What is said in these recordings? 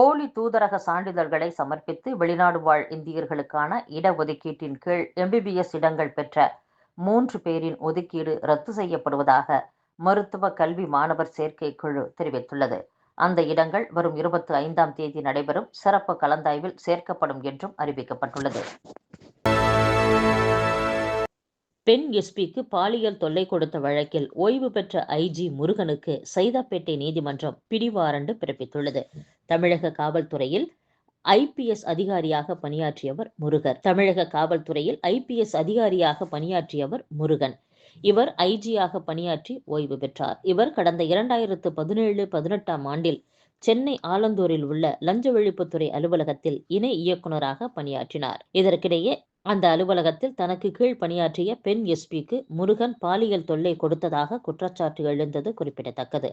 போலி தூதரக சான்றிதழ்களை சமர்ப்பித்து வெளிநாடு வாழ் இந்தியர்களுக்கான இடஒதுக்கீட்டின் கீழ் எம்பிபிஎஸ் இடங்கள் பெற்ற மூன்று பேரின் ஒதுக்கீடு ரத்து செய்யப்படுவதாக மருத்துவ கல்வி மாணவர் சேர்க்கை குழு தெரிவித்துள்ளது. அந்த இடங்கள் வரும் இருபத்தி ஐந்தாம் தேதி நடைபெறும் சிறப்பு கலந்தாய்வில் சேர்க்கப்படும் என்றும் அறிவிக்கப்பட்டுள்ளது. பெண் எஸ்பிக்கு பாலியல் தொல்லை கொடுத்த வழக்கில் ஓய்வு பெற்ற ஐஜி முருகனுக்கு சைதாப்பேட்டை நீதிமன்றம் பிடிவாரண்டு பிறப்பித்துள்ளது. தமிழக காவல்துறையில் ஐபிஎஸ் அதிகாரியாக பணியாற்றியவர் முருகர். தமிழக காவல்துறையில் ஐபிஎஸ் அதிகாரியாக பணியாற்றியவர் முருகன். இவர் ஐஜியாக பணியாற்றி ஓய்வு பெற்றார். இவர் கடந்த இரண்டாயிரத்து பதினேழு பதினெட்டாம் ஆண்டில் சென்னை ஆலந்தூரில் உள்ள லஞ்ச ஒழிப்புத்துறை அலுவலகத்தில் இணை இயக்குநராக பணியாற்றினார். இதற்கிடையே அந்த அலுவலகத்தில் தனக்கு கீழ் பணியாற்றிய பெண் எஸ்பிக்கு முருகன் பாலியல் தொல்லை கொடுத்ததாக குற்றச்சாட்டு எழுந்தது குறிப்பிடத்தக்கது.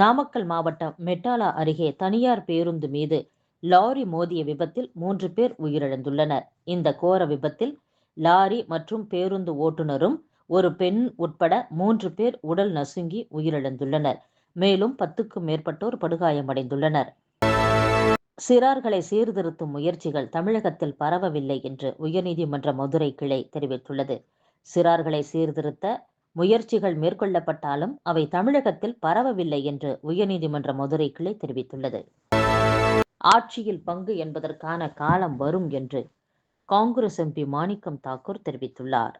நாமக்கல் மாவட்டம் மெட்டாலா அருகே தனியார் பேருந்து மீது லாரி மோதிய விபத்தில் மூன்று பேர் உயிரிழந்துள்ளனர். இந்த கோர விபத்தில் லாரி மற்றும் பேருந்து ஓட்டுநரும் ஒரு பெண் உட்பட மூன்று பேர் உடல் நசுங்கி உயிரிழந்துள்ளனர். மேலும் பத்துக்கும் மேற்பட்டோர் படுகாயமடைந்துள்ளனர். சிறார்களை சீர்திருத்தும் முயற்சிகள் தமிழகத்தில் பரவவில்லை என்று உயர்நீதிமன்ற மதுரை கிளை தெரிவித்துள்ளது. சிறார்களை சீர்திருத்த முயற்சிகள் மேற்கொள்ளப்பட்டாலும் அவை தமிழகத்தில் பரவவில்லை என்று உயர்நீதிமன்ற மதுரை கிளை தெரிவித்துள்ளது. ஆட்சியில் பங்கு என்பதற்கான காலம் வரும் என்று காங்கிரஸ் எம்பி மாணிக்கம் தாக்கூர் தெரிவித்துள்ளார்.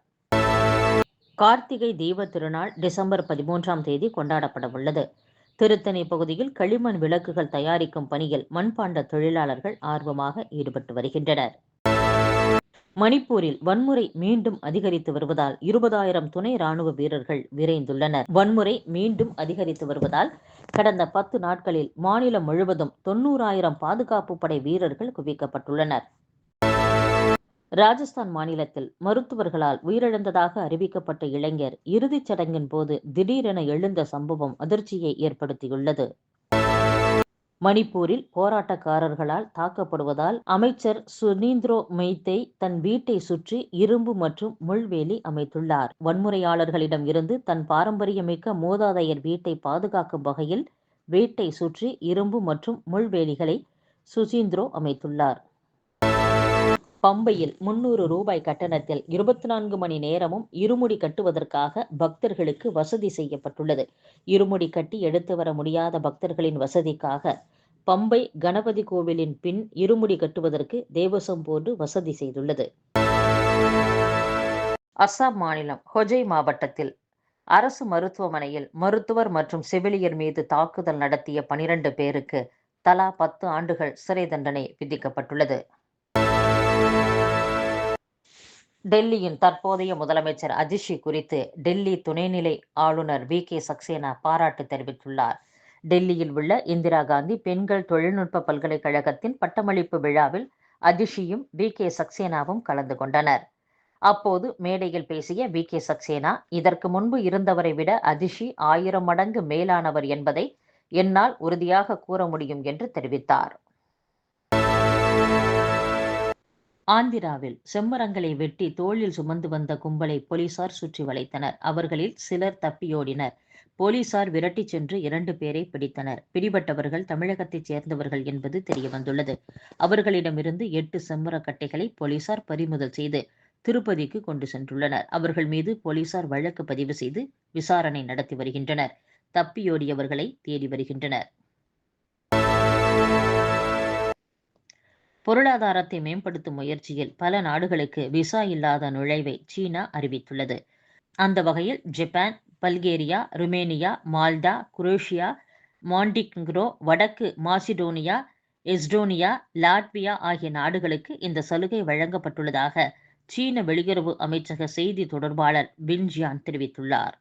கார்த்திகை தீப திருநாள் டிசம்பர் பதிமூன்றாம் தேதி கொண்டாடப்பட உள்ளது திருத்தணி பகுதியில் களிமண் விளக்குகள் தயாரிக்கும் பணியில் மண்பாண்ட தொழிலாளர்கள் ஆர்வமாக ஈடுபட்டு வருகின்றனர். மணிப்பூரில் வன்முறை மீண்டும் அதிகரித்து வருவதால் இருபதாயிரம் துணை ராணுவ வீரர்கள் விரைந்துள்ளனர். வன்முறை மீண்டும் அதிகரித்து வருவதால் கடந்த பத்து நாட்களில் மாநிலம் முழுவதும் தொண்ணூறாயிரம் பாதுகாப்பு படை வீரர்கள் குவிக்கப்பட்டுள்ளனர். ராஜஸ்தான் மாநிலத்தில் மருத்துவர்களால் உயிரிழந்ததாக அறிவிக்கப்பட்ட இளைஞர் இறுதிச் சடங்கின் போது திடீரென எழுந்த சம்பவம் அதிர்ச்சியை ஏற்படுத்தியுள்ளது. மணிப்பூரில் போராட்டக்காரர்களால் தாக்கப்படுவதால் அமைச்சர் சுனீந்திரோ மெய்த்தை தன் வீட்டை சுற்றி இரும்பு மற்றும் முள்வேலி அமைத்துள்ளார். வன்முறையாளர்களிடம் இருந்து தன் பாரம்பரியமிக்க மூதாதையர் வீட்டை பாதுகாக்கும் வகையில் வீட்டை சுற்றி இரும்பு மற்றும் முள்வேலிகளை சுசீந்திரோ அமைத்துள்ளார். பம்பையில் முன்னூறு ரூபாய் கட்டணத்தில் இருபத்தி நான்கு மணி நேரமும் இருமுடி கட்டுவதற்காக பக்தர்களுக்கு வசதி செய்யப்பட்டுள்ளது. இருமுடி கட்டி எடுத்து வர முடியாத பக்தர்களின் வசதிக்காக பம்பை கணபதி கோவிலின் பின் இருமுடி கட்டுவதற்கு தேவசம் போன்று வசதி செய்துள்ளது. அஸ்ஸாம் மாநிலம் ஹொஜை மாவட்டத்தில் அரசு மருத்துவமனையில் மருத்துவர் மற்றும் செவிலியர் மீது தாக்குதல் நடத்திய பனிரெண்டு பேருக்கு தலா பத்து ஆண்டுகள் சிறை தண்டனை விதிக்கப்பட்டுள்ளது. டெல்லியின் தற்போதைய முதலமைச்சர் அஜிஷி குறித்து டெல்லி துணைநிலை ஆளுநர் வி. கே. சக்சேனா பாராட்டு தெரிவித்துள்ளார். டெல்லியில் உள்ள இந்திரா காந்தி பெண்கள் தொழில்நுட்ப பல்கலைக்கழகத்தின் பட்டமளிப்பு விழாவில் அதிஷியும் வி. கே. சக்சேனாவும் கலந்து கொண்டனர். அப்போது மேடையில் பேசிய வி. கே. சக்சேனா இதற்கு முன்பு இருந்தவரை விட அதிஷி ஆயிரம் மடங்கு மேலானவர் என்பதை என்னால் உறுதியாக கூற முடியும் என்று தெரிவித்தார். ஆந்திராவில் செம்மரங்களை வெட்டி தோளில் சுமந்து வந்த கும்பலை போலீசார் சுற்றி வளைத்தனர். அவர்களில் சிலர் தப்பியோடினர். போலீசார் விரட்டிச் சென்று இரண்டு பேரை பிடித்தனர். பிடிபட்டவர்கள் தமிழகத்தைச் சேர்ந்தவர்கள் என்பது தெரியவந்துள்ளது. அவர்களிடமிருந்து எட்டு செம்மரக்கட்டைகளை போலீசார் பறிமுதல் செய்து திருப்பதிக்கு கொண்டு சென்றுள்ளனர். அவர்கள் மீது போலீசார் வழக்கு பதிவு செய்து விசாரணை நடத்தி வருகின்றனர். தப்பியோடியவர்களை தேடி வருகின்றனர். பொருளாதாரத்தை மேம்படுத்தும் முயற்சியில் பல நாடுகளுக்கு விசா இல்லாத நுழைவை சீனா அறிவித்துள்ளது. அந்த வகையில் Japan Bulgaria Romania Malta Croatia Montenegro வடக்கு மாசிடோனியா எஸ்டோனியா லாட்வியா ஆகிய நாடுகளுக்கு இந்த சலுகை வழங்கப்பட்டுள்ளதாக சீன வெளியுறவு அமைச்சக செய்தி தொடர்பாளர் பின்ஜியான் தெரிவித்துள்ளார்.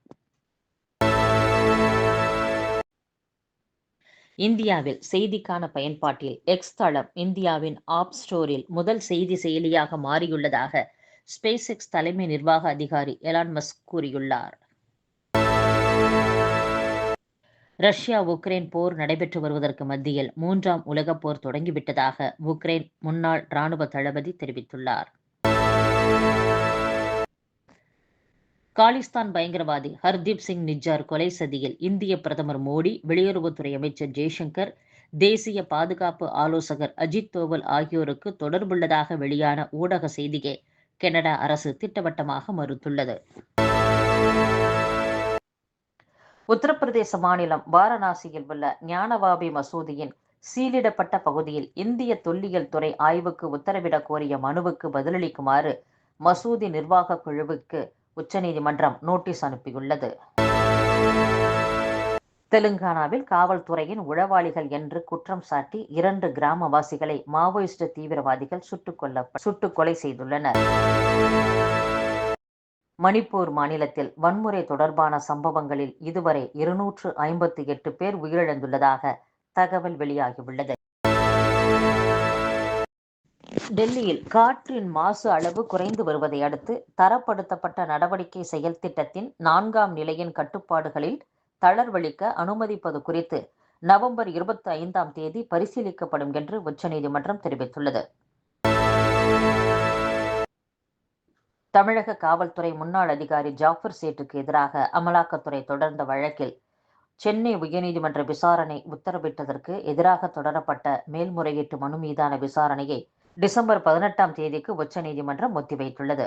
இந்தியாவில் செய்திக்கான பயன்பாட்டில் எக்ஸ் தளம் இந்தியாவின் ஆப் ஸ்டோரில் முதல் செய்தி செயலியாக மாறியுள்ளதாக ஸ்பேஸ் எக்ஸ் தலைமை நிர்வாக அதிகாரி எலான் மஸ்க் கூறியுள்ளார். ரஷ்யா உக்ரைன் போர் நடைபெற்று வருவதற்கு மத்தியில் மூன்றாம் உலகப் போர் தொடங்கிவிட்டதாக உக்ரைன் முன்னாள் இராணுவ தளபதி தெரிவித்துள்ளார். காலிஸ்தான் பயங்கரவாதி ஹர்தீப் சிங் நிஜார் கொலை சதியில் இந்திய பிரதமர் மோடி வெளியுறவுத்துறை அமைச்சர் ஜெய்சங்கர் தேசிய பாதுகாப்பு ஆலோசகர் அஜித் தோவல் ஆகியோருக்கு தொடர்புள்ளதாக வெளியான ஊடக செய்தியை கனடா அரசு திட்டவட்டமாக மறுத்துள்ளது. உத்தரப்பிரதேச மாநிலம் வாரணாசியில் உள்ள ஞானவாபி மசூதியின் சீலிடப்பட்ட பகுதியில் இந்திய தொல்லியல் துறை ஆய்வுக்கு உத்தரவிடக் கோரிய மனுவுக்கு பதிலளிக்குமாறு மசூதி நிர்வாக குழுவுக்கு உச்சநீதிமன்றம் நோட்டீஸ் அனுப்பியுள்ளது. தெலுங்கானாவில் காவல்துறையின் உளவாளிகள் என்று குற்றம் சாட்டி இரண்டு கிராமவாசிகளை மாவோயிஸ்ட் தீவிரவாதிகள் சுட்டுக் கொல்ல சுட்டுக் கொலை செய்துள்ளனர். மணிப்பூர் மாநிலத்தில் வன்முறை தொடர்பான சம்பவங்களில் இதுவரை இருநூற்று ஐம்பத்தி எட்டு பேர் உயிரிழந்துள்ளதாக தகவல் வெளியாகியுள்ளது. டெல்லியில் காற்றின் மாசு அளவு குறைந்து வருவதை அடுத்து தரப்படுத்தப்பட்ட நடவடிக்கை செயல் திட்டத்தின் நான்காம் நிலையின் கட்டுப்பாடுகளில் தளர்வளிக்க அனுமதிப்பது குறித்து நவம்பர் இருபத்தி ஐந்தாம் தேதி பரிசீலிக்கப்படும் என்று உச்சநீதிமன்றம் தெரிவித்துள்ளது. தமிழக காவல்துறை முன்னாள் அதிகாரி ஜாஃபர் சேட்டுக்கு எதிராக அமலாக்கத்துறை தொடர்ந்த வழக்கில் சென்னை உயர்நீதிமன்ற விசாரணை உத்தரவிட்டதற்கு எதிராக தொடரப்பட்ட மேல்முறையீட்டு மனு மீதான விசாரணையை டிசம்பர் பதினெட்டாம் தேதிக்கு உச்சநீதிமன்றம் ஒத்திவைத்துள்ளது.